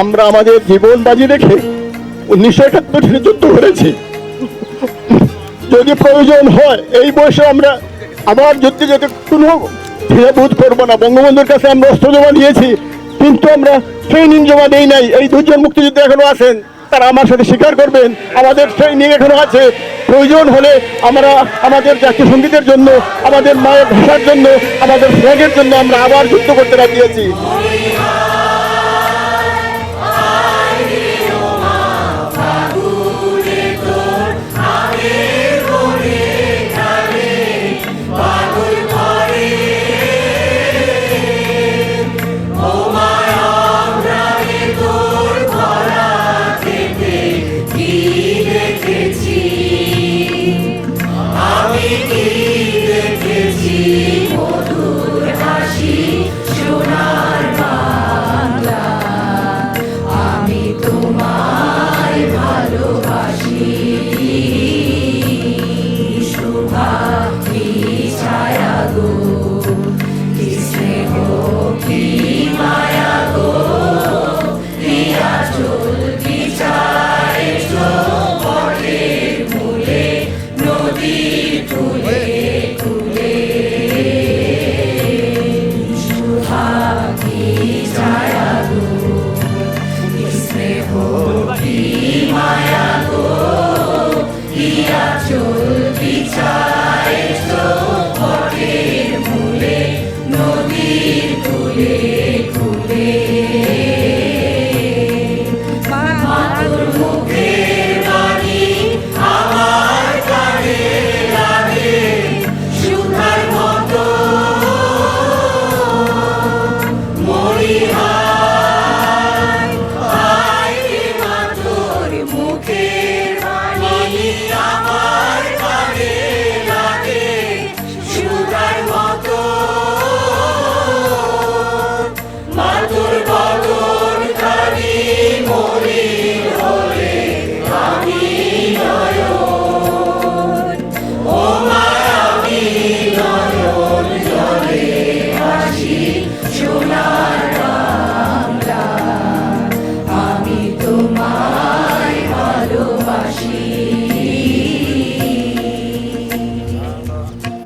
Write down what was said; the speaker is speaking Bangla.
আমরা আমাদের জীবন বাজি রেখে উনিশশো একাত্তর সালে যুদ্ধ করেছি। যদি প্রয়োজন হয়, এই বয়সে আমরা আবার যুদ্ধে যেতে কোনো বোধ করব না। বঙ্গবন্ধুর কাছে আমরা অস্ত্র জমা দিয়েছি কিন্তু আমরা ট্রেনিং জমা দেই নাই। এই দুজন মুক্তিযুদ্ধ এখনও আছেন, তারা আমার সাথে স্বীকার করবেন, আমাদের ট্রেনিং এখনও আছে। প্রয়োজন হলে আমরা আমাদের জাতীয় সঙ্গীতের জন্য, আমাদের মায়ের ভাষার জন্য, আমাদের ফ্ল্যাগের জন্য আমরা আবার যুদ্ধ করতে রাখিয়েছি